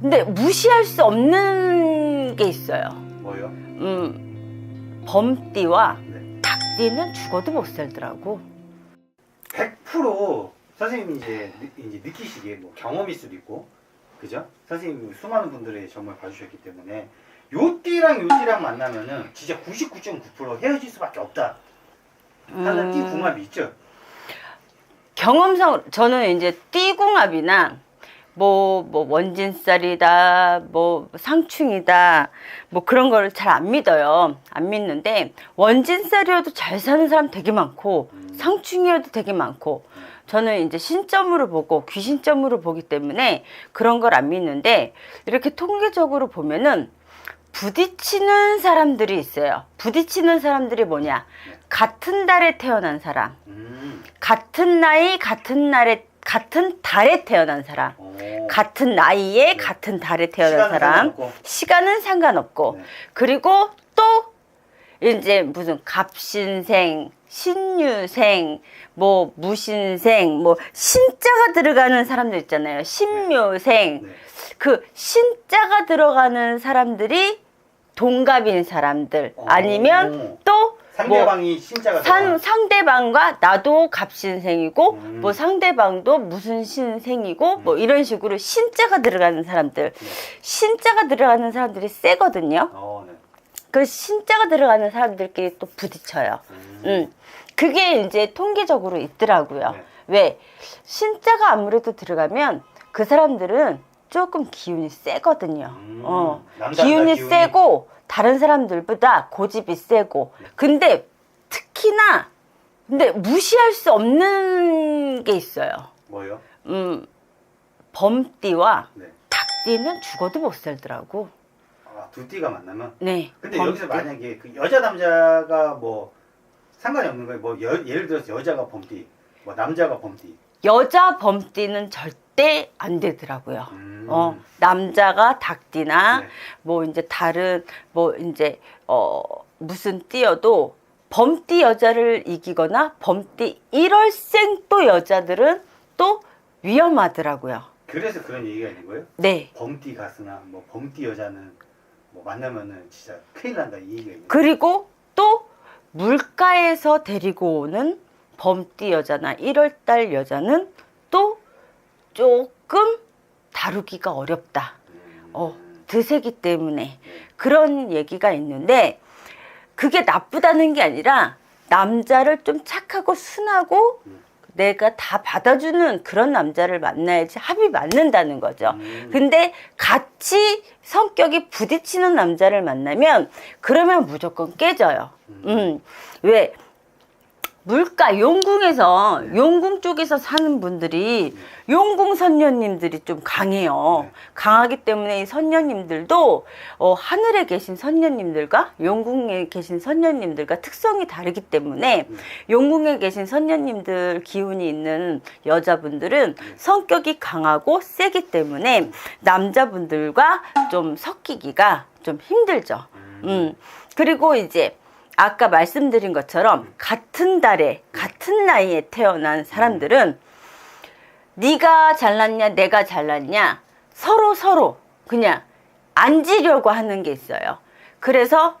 근데 무시할 수 없는 게 있어요. 뭐요? 음, 범띠와 네. 닭띠는 죽어도 못 살더라고. 100% 선생님이 이제, 느- 이제 느끼시기에 뭐 경험일 수도 있고 그죠? 선생님이 수많은 분들의 정말 봐주셨기 때문에 요 띠랑 요 띠랑 만나면은 진짜 99.9% 헤어질 수밖에 없다 하는 띠 음. 궁합이 있죠? 경험상 저는 이제 띠궁합이나 뭐, 뭐 원진살이다, 뭐 상충이다, 뭐 그런 거를 잘 안 믿어요. 안 믿는데 원진살이어도 잘 사는 사람 되게 많고 음. 상충이어도 되게 많고 저는 이제 신점으로 보고 귀신점으로 보기 때문에 그런 걸 안 믿는데 이렇게 통계적으로 보면은 부딪히는 사람들이 있어요. 부딪히는 사람들이 뭐냐? 같은 달에 태어난 사람. 음. 같은 나이 같은 날에 같은 달에 태어난 사람 오. 같은 나이에 네. 같은 달에 태어난 시간은 사람 상관없고. 시간은 상관없고 네. 그리고 또 이제 무슨 갑신생 신유생 뭐 무신생 뭐 신자가 들어가는 사람들 있잖아요 신묘생 네. 그 신자가 들어가는 사람들이 동갑인 사람들 오. 아니면 또 상대방이 신자가 뭐 상, 들어가는- 상대방과 나도 갑신생이고 음. 뭐 상대방도 무슨 신생이고 뭐 이런 식으로 신자가 들어가는 사람들 네. 신자가 들어가는 사람들이 세거든요 어, 네. 그 신자가 들어가는 사람들끼리 또 부딪혀요 음. 음. 그게 이제 통계적으로 있더라고요 네. 왜 신자가 아무래도 들어가면 그 사람들은 조금 기운이 세거든요 음. 어. 남자 기운이 기운이. 세고 다른 사람들보다 고집이 세고 근데 특히나 근데 무시할 수 없는 게 있어요. 뭐요? 음 범띠와 네. 닭띠는 죽어도 못 살더라고. 아, 두 띠가 만나면 네. 근데 범띠. 여기서 만약에 그 여자 남자가 뭐 상관이 없는 거예요. 뭐 여- 예를 들어서 여자가 범띠, 뭐 남자가 범띠. 여자 범띠는 절대 안 되더라고요. 음. 어 남자가 닭띠나 네. 뭐 이제 다른 뭐 이제 어 무슨 띠여도 범띠 여자를 이기거나 범띠 1월생 또 여자들은 또 위험하더라고요. 그래서 그런 얘기가 있는 거예요? 네. 범띠 가수나 뭐 범띠 여자는 뭐 만나면은 진짜 큰일 난다 이 얘기가 있는 거예요. 그리고 또 물가에서 데리고 오는 범띠 여자나 1월달 여자는 또 조금 다루기가 어렵다. 음. 어, 드세기 때문에 그런 얘기가 있는데 그게 나쁘다는 게 아니라 남자를 좀 착하고 순하고 음. 내가 다 받아주는 그런 남자를 만나야지 합이 맞는다는 거죠. 음. 근데 같이 성격이 부딪히는 남자를 만나면 그러면 무조건 깨져요. 음. 왜? 물가 용 궁에서 네. 용궁 쪽에서 사는 분들이 용궁 선녀님들이 좀 강해요. 네. 강하기 때문에 이 선녀님들도 어, 하늘에 계신 선녀님들과 용궁에 계신 선녀님들과 특성이 다르기 때문에 음. 용궁에 계신 선녀님들 기운이 있는 여자분들은 성격이 강하고 세기 때문에 남자분들과 좀 섞이기가 좀 힘들죠. 음. 그리고 이제 아까 말씀드린 것처럼 같은 달에 같은 나이에 태어난 사람들은 네가 잘났냐 내가 잘났냐 서로 서로 그냥 앉으려고 하는 게 있어요. 그래서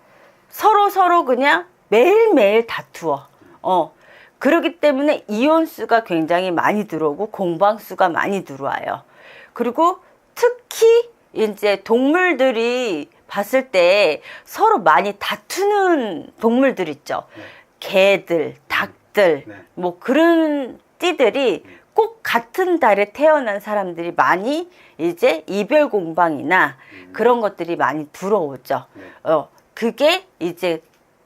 서로 서로 그냥 매일매일 다투어. 어. 그렇기 때문에 이혼수가 굉장히 많이 들어오고 공방수가 많이 들어와요. 그리고 특히 이제 동물들이 봤을 때 서로 많이 다투는 동물들 있죠. 네. 개들, 닭들, 네. 뭐 그런 띠들이 꼭 같은 달에 태어난 사람들이 많이 이제 이별 공방이나 음. 그런 것들이 많이 들어오죠. 네. 어, 그게 이제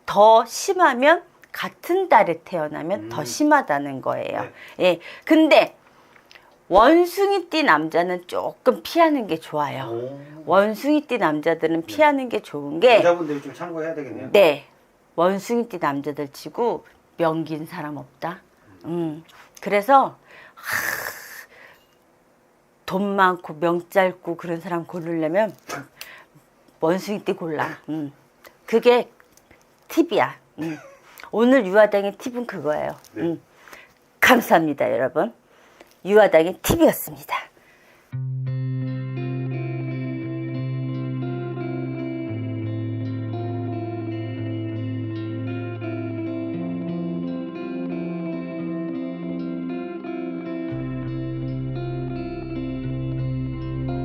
더 심하면 같은 달에 태어나면 음. 더 심하다는 거예요. 네. 예. 근데 원숭이띠 남자는 조금 피하는 게 좋아요. 오. 원숭이띠 남자들은 피하는 게 좋은 게 여자분들이 좀 참고해야 되겠네요. 네. 원숭이띠 남자들 치고 명긴 사람 없다. 음. 그래서 하, 돈 많고 명 짧고 그런 사람 고르려면 원숭이 띠 골라. 음. 그게 팁이야. 음. 오늘 유아당의 팁은 그거예요. 네. 음. 감사합니다, 여러분. 유아당의 팁이었습니다.